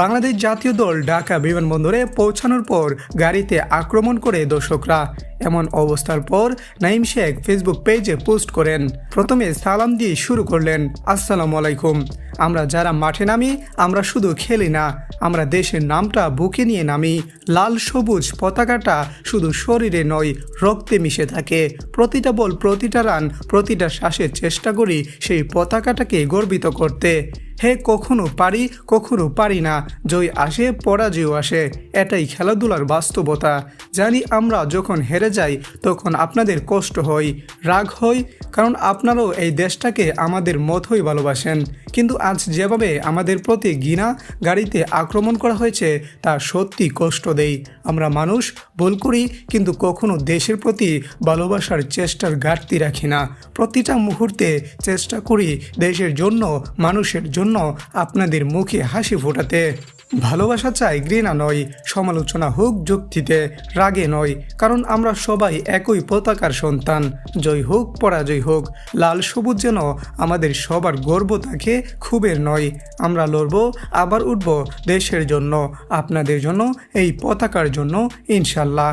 বাংলাদেশ জাতীয় দল ঢাকা বিমানবন্দরে পৌঁছানোর পর গাড়িতে আক্রমণ করে দর্শকরা। এমন অবস্থার পর নাইম শেখ ফেসবুক পেজে পোস্ট করেন। প্রথমে সালাম দিয়ে শুরু করলেন, আসসালামু আলাইকুম। আমরা যারা মাঠে নামি, আমরা শুধু খেলি না, আমরা দেশের নামটা বুকে নিয়ে নামি। লাল সবুজ পতাকাটা শুধু শরীরে নয়, রক্তে মিশে থাকে। প্রতিটা বল, প্রতিটা রান, প্রতিটা শ্বাসের চেষ্টা করি সেই পতাকাটাকে গর্বিত করতে। হে কখনো পারি কখনো পারি না। জয় আসে পরাজয় আসে। এটাই খেলাধুলার বাস্তবতা। জানি আমরা যখন হেরে যাই, তখন আপনাদের কষ্ট হয়, রাগ হয়, কারণ আপনারাও এই দেশটাকে আমাদের মতোই ভালোবাসেন। কিন্তু আজ যেভাবে আমাদের প্রতি ঘৃণা গাড়িতে আক্রমণ করা হয়েছে, তা সত্যি কষ্ট দেই। আমরা মানুষ, ভুল করি, কিন্তু কখনো দেশের প্রতি ভালোবাসার চেষ্টার ঘাটতি রাখি না। প্রতিটা মুহূর্তে চেষ্টা করি দেশের জন্য, মানুষের জন্য আপনাদের মুখে হাসি ফোটাতে। ভালোবাসা চাই ঘৃণা নয়, সমালোচনা হোক যুক্তিতে, রাগে নয়, কারণ আমরা সবাই একই পতাকার সন্তান। জয় হোক, পরাজয় হোক, লাল সবুজ যেন আমাদের সবার গর্ব থাকে খুবের নয়। আমরা লড়ব, আবার উঠব দেশের জন্য, আপনাদের জন্য, এই পতাকার জন্য, ইনশাল্লাহ।